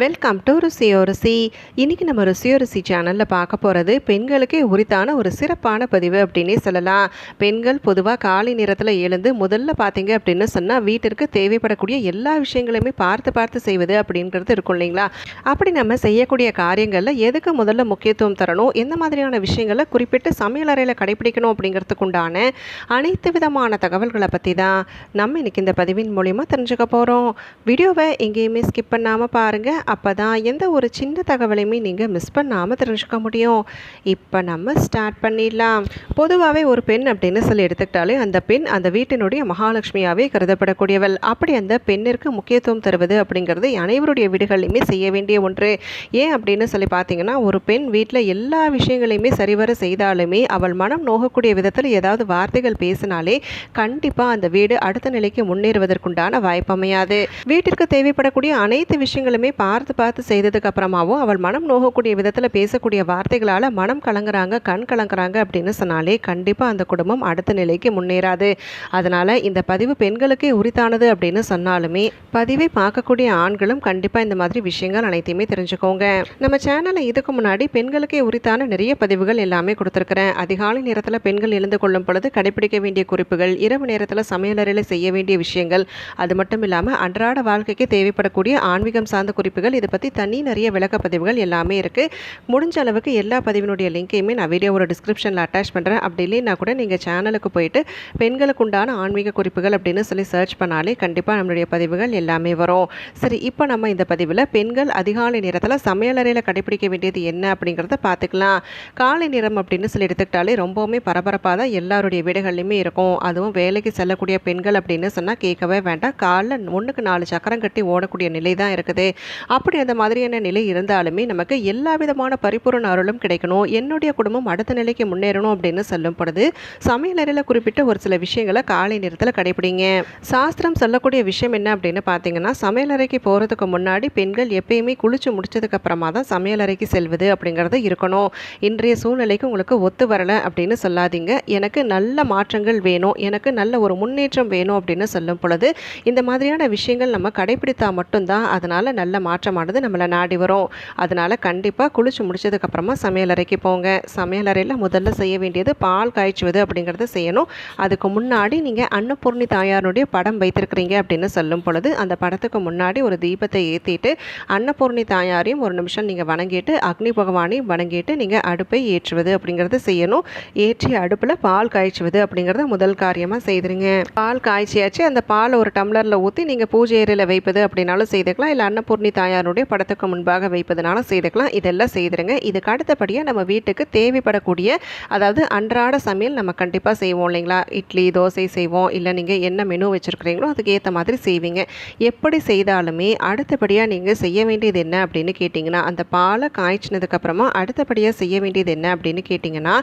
Welcome to ருசியோ ருசி இன்றைக்கி நம்ம ருசியோ ருசி சேனலில் பார்க்க போகிறது பெண்களுக்கே உரித்தான ஒரு சிறப்பான பதிவு அப்படின்னே சொல்லலாம். பெண்கள் பொதுவாக காலை நேரத்தில் எழுந்து முதல்ல பார்த்தீங்க அப்படின்னு சொன்னால் வீட்டிற்கு தேவைப்படக்கூடிய எல்லா விஷயங்களையுமே பார்த்து பார்த்து செய்வது அப்படிங்கிறது இருக்கும் இல்லைங்களா? அப்படி நம்ம செய்யக்கூடிய காரியங்களில் எதுக்கு முதல்ல முக்கியத்துவம் தரணும்? எந்த மாதிரியான விஷயங்களை குறிப்பிட்டு சமையலறையில் கடைபிடிக்கணும் அப்படிங்கிறதுக்கு உண்டான அனைத்து விதமான தகவல்களை பற்றி தான் நம்ம இன்றைக்கி இந்த பதிவின் மூலிமா தெரிஞ்சுக்க போகிறோம் வீடியோவை எங்கேயுமே ஸ்கிப் பண்ணாமல் பாருங்கள் அப்போ தான் எந்த ஒரு சின்ன தகவலையுமே நீங்கள் மிஸ் பண்ணாமல் தெரிஞ்சுக்க முடியும். இப்போ நம்ம ஸ்டார்ட் பண்ணிடலாம். பொதுவாகவே ஒரு பெண் அப்படின்னு சொல்லி எடுத்துக்கிட்டாலே அந்த பெண் அந்த வீட்டினுடைய மகாலட்சுமியாகவே கருதப்படக்கூடியவள். அப்படி அந்த பெண்ணிற்கு முக்கியத்துவம் தருவது அப்படிங்கிறது அனைவருடைய வீடுகளிலுமே செய்ய வேண்டிய ஒன்று. ஏன் அப்படின்னு சொல்லி பார்த்தீங்கன்னா ஒரு பெண் வீட்டில் எல்லா விஷயங்களையுமே சரிவர செய்தாலுமே அவள் மனம் நோகக்கூடிய விதத்தில் ஏதாவது வார்த்தைகள் பேசினாலே கண்டிப்பாக அந்த வீடு அடுத்த நிலைக்கு முன்னேறுவதற்குண்டான வாய்ப்பு அமையாது. வீட்டிற்கு தேவைப்படக்கூடிய அனைத்து விஷயங்களுமே பார்த்து பார்த்து பார்த்து செய்ததுக்கு அப்புறமாவும் அவள் மனம் நோகக்கூடிய விதத்தில் பேசக்கூடிய வார்த்தைகளால் மனம் கலங்குறாங்க கண் கலங்குறாங்க அப்படின்னு சொன்னாலே கண்டிப்பாக அந்த குடும்பம் அடுத்த நிலைக்கு முன்னேறாது. அதனால் இந்த பதிவு பெண்களுக்கே உரித்தானது அப்படின்னு சொன்னாலுமே பதிவை பார்க்கக்கூடிய ஆண்களும் கண்டிப்பாக இந்த மாதிரி விஷயங்கள் அனைத்தையுமே தெரிஞ்சுக்கோங்க. நம்ம சேனலில் இதுக்கு முன்னாடி பெண்களுக்கே உரித்தான நிறைய பதிவுகள் எல்லாமே கொடுத்துருக்குறேன். அதிகாலை நேரத்தில் பெண்கள் எழுந்து கொள்ளும் பொழுது கடைபிடிக்க வேண்டிய குறிப்புகள் இரவு நேரத்தில் சமையலறையில் செய்ய வேண்டிய விஷயங்கள் அது மட்டும் இல்லாமல் அன்றாட வாழ்க்கைக்கு தேவைப்படக்கூடிய ஆன்மீகம் சார்ந்த குறிப்பு குறிப்புகள் இதை பற்றி தனி நிறைய விளக்கப்பதிவுகள் எல்லாமே இருக்குது முடிஞ்ச அளவுக்கு எல்லா பதிவினுடைய லிங்கையுமே நான் வீடியோவோட டிஸ்கிரிப்ஷனில் அட்டாச் பண்ணுறேன் அப்படி இல்லைன்னா கூட நீங்கள் சேனலுக்கு போயிட்டு பெண்களுக்கு உண்டான ஆன்மீக குறிப்புகள் அப்படின்னு சொல்லி சர்ச் பண்ணாலே கண்டிப்பாக நம்மளுடைய பதிவுகள் எல்லாமே வரும். சரி இப்போ நம்ம இந்த பதிவில் பெண்கள் அதிகாலை நேரத்தில் சமையலறையில் கடைபிடிக்க வேண்டியது என்ன அப்படிங்கிறத பார்த்துக்கலாம். காலை நேரம் அப்படின்னு சொல்லி எடுத்துக்கிட்டாலே ரொம்பவுமே பரபரப்பாக தான் எல்லாருடைய வீடுகள்லையுமே இருக்கும். அதுவும் வேலைக்கு செல்லக்கூடிய பெண்கள் அப்படின்னு சொன்னால் கேட்கவே வேண்டாம். காலைல ஒன்றுக்கு நாலு சக்கரம் கட்டி ஓடக்கூடிய நிலை தான் இருக்குது. அப்படி அந்த மாதிரியான நிலை இருந்தாலுமே நமக்கு எல்லா விதமான பரிபூரண அருளும் கிடைக்கணும். என்னுடைய குடும்பம் அடுத்த நிலைக்கு முன்னேறணும் அப்படின்னு சொல்லும் பொழுது சமையலறையில் குறிப்பிட்ட ஒரு சில விஷயங்களை காலை நேரத்தில் கடைபிடிங்க. சாஸ்திரம் சொல்லக்கூடிய விஷயம் என்ன அப்படின்னு பார்த்தீங்கன்னா சமையலறைக்கு போகிறதுக்கு முன்னாடி பெண்கள் எப்பயுமே குளிச்சு முடிச்சதுக்கு அப்புறமா தான் சமையலறைக்கு செல்வது அப்படிங்கிறது இருக்கணும். இன்றைய சூழ்நிலைக்கு உங்களுக்கு ஒத்து வரலை அப்படின்னு சொல்லாதீங்க. எனக்கு நல்ல மாற்றங்கள் வேணும். எனக்கு நல்ல ஒரு முன்னேற்றம் வேணும் அப்படின்னு சொல்லும் பொழுது இந்த மாதிரியான விஷயங்கள் நம்ம கடைபிடித்தா மட்டும்தான் அதனால் நல்ல மாற்றம் மாற்றமானது நம்மளை நாடி வரும். அதனால் கண்டிப்பாக குளிச்சு முடிச்சதுக்கப்புறமா சமையலறைக்கு போங்க. சமையலறையில் முதல்ல செய்ய வேண்டியது பால் காய்ச்சுவது அப்படிங்கிறத செய்யணும். அதுக்கு முன்னாடி நீங்கள் அன்னபூர்ணி தாயாருடைய படம் வைத்திருக்கிறீங்க அப்படின்னு சொல்லும் பொழுது அந்த படத்துக்கு முன்னாடி ஒரு தீபத்தை ஏற்றிட்டு அன்னபூர்ணி தாயாரையும் ஒரு நிமிஷம் நீங்கள் வணங்கிட்டு அக்னி பகவானையும் வணங்கிட்டு நீங்கள் அடுப்பை ஏற்றுவது அப்படிங்கிறத செய்யணும். ஏற்றி அடுப்பில் பால் காய்ச்சுவது அப்படிங்கிறத முதல் காரியமாக செய்திருங்க. பால் காய்ச்சியாச்சு. அந்த பால் ஒரு டம்ளரில் ஊற்றி நீங்கள் பூஜை ஏரியில் வைப்பது அப்படின்னாலும் செய்துக்கலாம். இல்லை அன்னபூர்ணி தாயாருடைய படத்துக்கு முன்பாக வைப்பதுனாலும் செய்துக்கலாம். இதெல்லாம் செய்திருங்க. இதுக்கு அடுத்தபடியாக நம்ம வீட்டுக்கு தேவைப்படக்கூடிய அதாவது அன்றாட சமையல் நம்ம கண்டிப்பாக செய்வோம் இல்லைங்களா? இட்லி தோசை செய்வோம். இல்லை நீங்கள் என்ன மெனு வச்சுருக்கிறீங்களோ அதுக்கு ஏற்ற மாதிரி செய்வீங்க. எப்படி செய்தாலுமே அடுத்தபடியாக நீங்கள் செய்ய வேண்டியது என்ன அப்படின்னு கேட்டிங்கன்னா அந்த பாலை காய்ச்சினதுக்கப்புறமா அடுத்தபடியாக செய்ய வேண்டியது என்ன அப்படின்னு கேட்டிங்கன்னா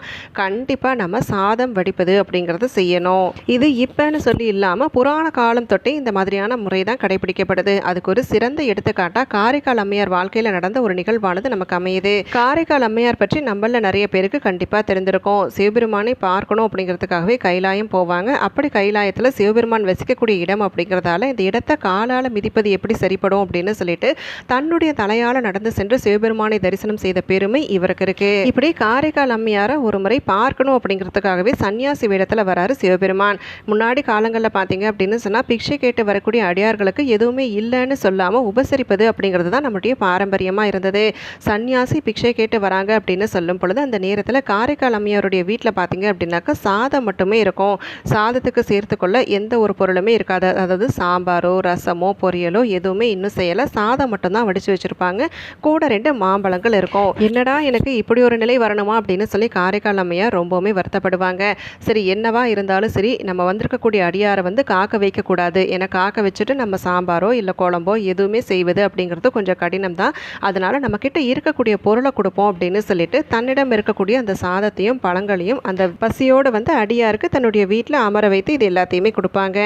கண்டிப்பாக நம்ம சாதம் வடிப்பது அப்படிங்கிறத செய்யணும். இது இப்போன்னு சொல்லி இல்லாமல் புராண காலம் தொட்டே இந்த மாதிரியான முறை தான் கடைபிடிக்கப்படுது. அதுக்கு ஒரு சிறந்த எடுத்துக்காட்டாக காரைக்கால் அம்மையார் வாழ்க்கையில் நடந்த ஒரு நிகழ்வானது நமக்கு அமையுது. காரைக்கால் அம்மையார் பற்றி நம்மள நிறைய பேருக்கு கண்டிப்பாக தெரிந்திருக்கும். சிவபெருமானை பார்க்கணும் அப்படிங்கிறதுக்காகவே கைலாயம் போவாங்க. அப்படி கைலாயத்தில் சிவபெருமான் வசிக்கக்கூடிய இடம் அப்படிங்கிறதால இந்த இடத்தை காலால் மிதிப்பது எப்படி சரிப்படும் அப்படின்னு சொல்லிட்டு தன்னுடைய தலையால் நடந்து சென்று சிவபெருமானை தரிசனம் செய்த பெருமை இவருக்கு இருக்கு. இப்படி காரைக்கால் அம்மையாரை ஒரு முறை பார்க்கணும் அப்படிங்கிறதுக்காகவே சன்னியாசி வேடத்தில் வராரு சிவபெருமான். முன்னாடி காலங்களில் பார்த்தீங்க அப்படின்னு சொன்னால் பிக்ஷை கேட்டு வரக்கூடிய அடியார்களுக்கு எதுவுமே இல்லைன்னு சொல்லாமல் உபசரிப்பது அப்படி அப்படிங்கிறது தான் நம்முடைய பாரம்பரியமாக இருந்தது. சன்னியாசி பிக்ஷை கேட்டு வராங்க அப்படின்னு சொல்லும் பொழுது அந்த நேரத்தில் காரைக்கால் அம்மையாருடைய வீட்டில் பார்த்தீங்க அப்படின்னாக்கா சாதம் மட்டுமே இருக்கும். சாதத்துக்கு சேர்த்துக்கொள்ள எந்த ஒரு பொருளுமே இருக்காது. அதாவது சாம்பாரோ ரசமோ பொரியலோ எதுவுமே இன்னும் செய்யலை. சாதம் மட்டும்தான் வடித்து வச்சுருப்பாங்க. கூட ரெண்டு மாம்பழங்கள் இருக்கும். என்னடா எனக்கு இப்படி ஒரு நிலை வரணுமா அப்படின்னு சொல்லி காரைக்கால் அம்மையார் ரொம்பவுமே வருத்தப்படுவாங்க. சரி என்னவா இருந்தாலும் சரி நம்ம வந்திருக்கக்கூடிய அடியாரை வந்து காக்க வைக்கக்கூடாது. ஏன்னா காக்க வச்சுட்டு நம்ம சாம்பாரோ இல்லை குழம்போ எதுவுமே செய்வது அப்படிங்கிறது அப்படிங்கிறது கொஞ்சம் கடினம் தான் அதனால் நம்மக்கிட்ட இருக்கக்கூடிய பொருளை கொடுப்போம் அப்படின்னு சொல்லிட்டு தன்னிடம் இருக்கக்கூடிய அந்த சாதத்தையும் பழங்களையும் அந்த பசியோடு வந்து அடியாருக்கு தன்னுடைய வீட்டில் அமர வைத்து இது எல்லாத்தையுமே கொடுப்பாங்க.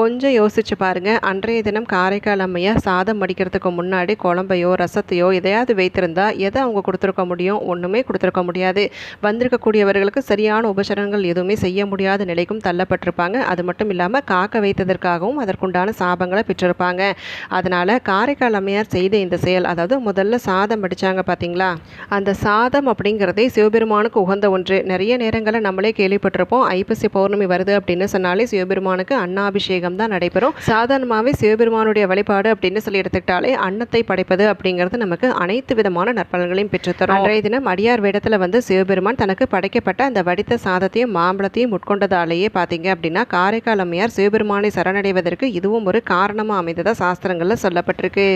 கொஞ்சம் யோசிச்சு பாருங்க. அன்றைய தினம் காரைக்கால் அம்மையார் சாதம் மடிக்கிறதுக்கு முன்னாடி குழம்பையோ ரசத்தையோ எதையாவது வைத்திருந்தா எதை அவங்க கொடுத்துருக்க முடியும்? ஒன்றுமே கொடுத்துருக்க முடியாது. வந்திருக்கக்கூடியவர்களுக்கு சரியான உபசரணங்கள் எதுவுமே செய்ய முடியாத நிலைக்கும் தள்ளப்பட்டிருப்பாங்க. அது மட்டும் இல்லாமல் காக்க வைத்ததற்காகவும் அதற்குண்டான சாபங்களை பெற்றிருப்பாங்க. அதனால் காரைக்கால் அம்மையார் செய்த இந்த செயல் அதாவது முதல்ல சாதம் படித்தாங்க பார்த்தீங்களா அந்த சாதம் அப்படிங்கிறதே சிவபெருமானுக்கு உகந்த ஒன்று. நிறைய நேரங்களில் நம்மளே கேள்விப்பட்டிருப்போம் ஐப்பசி பௌர்ணமி வருது அப்படின்னு சொன்னாலே சிவபெருமானுக்கு அன்னாபிஷேகம் தான் நடைபெறும். சாதாரணமாகவே சிவபெருமானுடைய வழிபாடு அப்படின்னு சொல்லி எடுத்துக்கிட்டாலே அன்னத்தை படைப்பது அப்படிங்கிறது நமக்கு அனைத்து விதமான நற்பலன்களையும் பெற்றுத்தரும். அன்றைய தினம் அடியார் வேடத்தில் வந்து சிவபெருமான் தனக்கு படைக்கப்பட்ட அந்த வடித்த சாதத்தையும் மாம்பழத்தையும் உட்கொண்டதாலேயே பார்த்தீங்க அப்படின்னா காரைக்கால் அம்மையார் சிவபெருமானை சரணடைவதற்கு இதுவும் ஒரு காரணமாக அமைந்ததாக சாஸ்திரங்களில் சொல்லப்பட்டிருக்கு.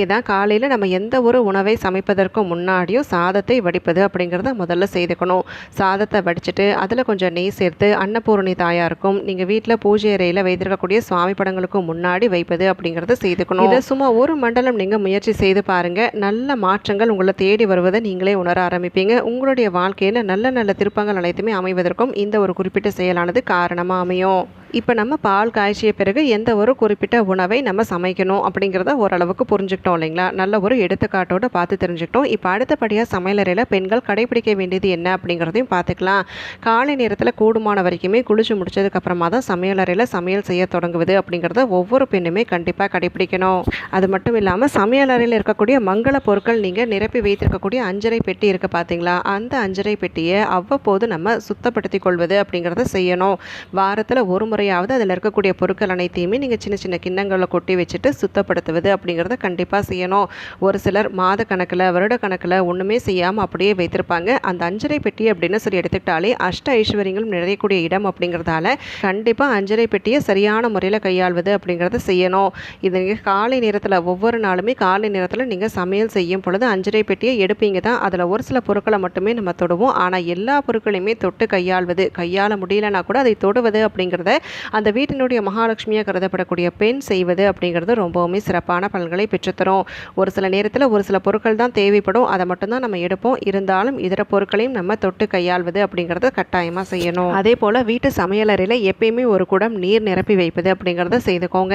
அதனாலேயே தான் காலையில் நம்ம எந்த ஒரு உணவை சமைப்பதற்கு முன்னாடியும் சாதத்தை வடிப்பது அப்படிங்கிறத முதல்ல செய்துக்கணும். சாதத்தை வடிச்சிட்டு அதில் கொஞ்சம் நெய் சேர்த்து அன்னபூரணி தாயாருக்கும் நீங்கள் வீட்டில் பூஜை அறையில் வைத்திருக்கக்கூடிய சுவாமி படங்களுக்கும் முன்னாடி வைப்பது அப்படிங்கிறத செய்துக்கணும். இதை சும்மா ஒரு மண்டலம் நீங்கள் முயற்சி செய்து பாருங்கள் நல்ல மாற்றங்கள் உங்களை தேடி வருவதை நீங்களே உணர ஆரம்பிப்பீங்க. உங்களுடைய வாழ்க்கையில் நல்ல நல்ல திருப்பங்கள் அனைத்துமே அமைவதற்கும் இந்த ஒரு குறிப்பிட்ட செயலானது காரணமாக அமையும். இப்போ நம்ம பால் காய்ச்சிய பிறகு எந்த ஒரு குறிப்பிட்ட உணவை நம்ம சமைக்கணும் அப்படிங்கிறத ஓரளவுக்கு புரிஞ்சுக்கிட்டோம் இல்லைங்களா? நல்ல ஒரு எடுத்துக்காட்டோடு பார்த்து தெரிஞ்சுக்கிட்டோம். இப்போ அடுத்தபடியாக சமையலறையில் பெண்கள் கடைபிடிக்க வேண்டியது என்ன அப்படிங்கிறதையும் பார்த்துக்கலாம். காலை நேரத்தில் கூடுமான வரைக்குமே குளிச்சு முடிச்சதுக்கப்புறமா தான் சமையலறையில் சமையல் செய்ய தொடங்குவது அப்படிங்கிறத ஒவ்வொரு பெண்ணுமே கண்டிப்பாக கடைபிடிக்கணும். அது மட்டும் இல்லாமல் சமையலறையில் இருக்கக்கூடிய மங்கள பொருட்கள் நீங்கள் நிரப்பி வைத்திருக்கக்கூடிய அஞ்சரை பெட்டி இருக்குது பார்த்தீங்களா அந்த அஞ்சரை பெட்டியை அவ்வப்போது நம்ம சுத்தப்படுத்தி கொள்வது அப்படிங்கிறத செய்யணும். வாரத்தில் ஒரு முறை முறையாவது அதில் இருக்கக்கூடிய பொருட்கள் அனைத்தையுமே நீங்கள் சின்ன சின்ன கிண்ணங்களில் கொட்டி வச்சுட்டு சுத்தப்படுத்துவது அப்படிங்கிறத கண்டிப்பாக செய்யணும். ஒரு சிலர் மாத கணக்கில் வருட கணக்கில் ஒன்றுமே செய்யாமல் அப்படியே வைத்திருப்பாங்க. அந்த அஞ்சரை பெட்டி அப்படின்னு சொல்லி எடுத்துக்கிட்டாலே அஷ்ட ஐஸ்வர்யங்களும் நிறையக்கூடிய இடம் அப்படிங்கிறதால கண்டிப்பாக அஞ்சரை பெட்டியை சரியான முறையில் கையாள்வது அப்படிங்கிறத செய்யணும். இது நீங்கள் காலை நேரத்தில் ஒவ்வொரு நாளுமே காலை நேரத்தில் நீங்கள் சமையல் செய்யும் பொழுது அஞ்சரை பெட்டியை எடுப்பீங்க தான். அதில் ஒரு சில பொருட்களை மட்டுமே நம்ம தொடுவோம். ஆனால் எல்லா பொருட்களையுமே தொட்டு கையாள்வது கையாள முடியலனா கூட அதை தொடுவது அப்படிங்கிறத அந்த வீட்டினுடைய மகாலட்சுமியாக கருதப்படக்கூடிய பெண் செய்வது அப்படிங்கிறது ரொம்பவுமே சிறப்பான பலன்களை பெற்றுத்தரும். ஒரு சில நேரத்தில் ஒரு சில பொருட்கள் தான் தேவைப்படும். அதை மட்டும்தான் நம்ம எடுப்போம். இருந்தாலும் இதர பொருட்களையும் நம்ம தொட்டு கையாள்வது அப்படிங்கிறத கட்டாயமாக செய்யணும். அதே போல் வீட்டு சமையலறையில் எப்பயுமே ஒரு குடம் நீர் நிரப்பி வைப்பது அப்படிங்கிறத செய்துக்கோங்க.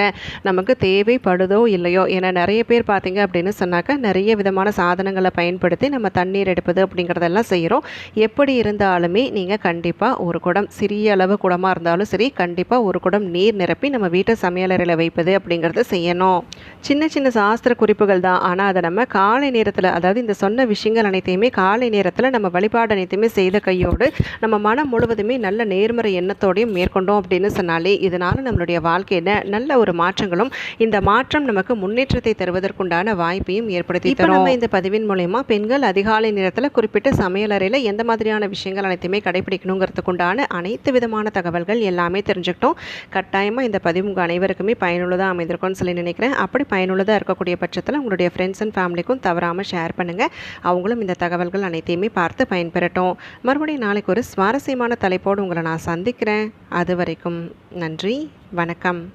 நமக்கு தேவைப்படுதோ இல்லையோ? ஏன்னா நிறைய பேர் பார்த்தீங்க அப்படின்னு சொன்னாக்க நிறைய விதமான சாதனங்களை பயன்படுத்தி நம்ம தண்ணீர் எடுப்பது அப்படிங்கிறதெல்லாம் செய்கிறோம் எப்படி இருந்தாலுமே நீங்கள் கண்டிப்பாக ஒரு குடம் சிறிய அளவு குடமாக இருந்தாலும் சரி கண்டிப்பாக கண்டிப்பாக ஒரு குடம் நீர் நிரப்பி நம்ம வீட்டை சமையலறையில் வைப்பது அப்படிங்கிறத செய்யணும். சின்ன சின்ன சாஸ்திர குறிப்புகள் தான். ஆனால் அதை நம்ம காலை நேரத்தில் அதாவது இந்த சொன்ன விஷயங்கள் அனைத்தையுமே காலை நேரத்தில் நம்ம வழிபாடு அனைத்தையுமே செய்த கையோடு நம்ம மனம் முழுவதுமே நல்ல நேர்மறை எண்ணத்தோடையும் மேற்கொண்டோம் அப்படின்னு சொன்னாலே இதனால் நம்மளுடைய வாழ்க்கையில் நல்ல ஒரு மாற்றங்களும் இந்த மாற்றம் நமக்கு முன்னேற்றத்தை தருவதற்குண்டான வாய்ப்பையும் ஏற்படுத்தி தரும். நம்ம இந்த பதிவின் மூலயமா பெண்கள் அதிகாலை நேரத்தில் குறிப்பிட்ட சமையலறையில் எந்த மாதிரியான விஷயங்கள் அனைத்தையுமே கடைபிடிக்கணுங்கிறதுக்குண்டான அனைத்து விதமான தகவல்கள் எல்லாமே தெரிஞ்சு தெரிஞ்சுக்கிட்டோம் கட்டாயமாக இந்த பதிவு உங்கள் அனைவருக்குமே பயனுள்ளதாக அமைந்திருக்கும்னு சொல்லி நினைக்கிறேன். அப்படி பயனுள்ளதாக இருக்கக்கூடிய பட்சத்தில் உங்களுடைய ஃப்ரெண்ட்ஸ் அண்ட் ஃபேமிலிக்கும் தவறாமல் ஷேர் பண்ணுங்கள் அவங்களும் இந்த தகவல்கள் அனைத்தையுமே பார்த்து பயன்பெறட்டும். மறுபடியும் நாளைக்கு ஒரு சுவாரஸ்யமான தலைப்போடு உங்களை நான் சந்திக்கிறேன். அது வரைக்கும் நன்றி வணக்கம்.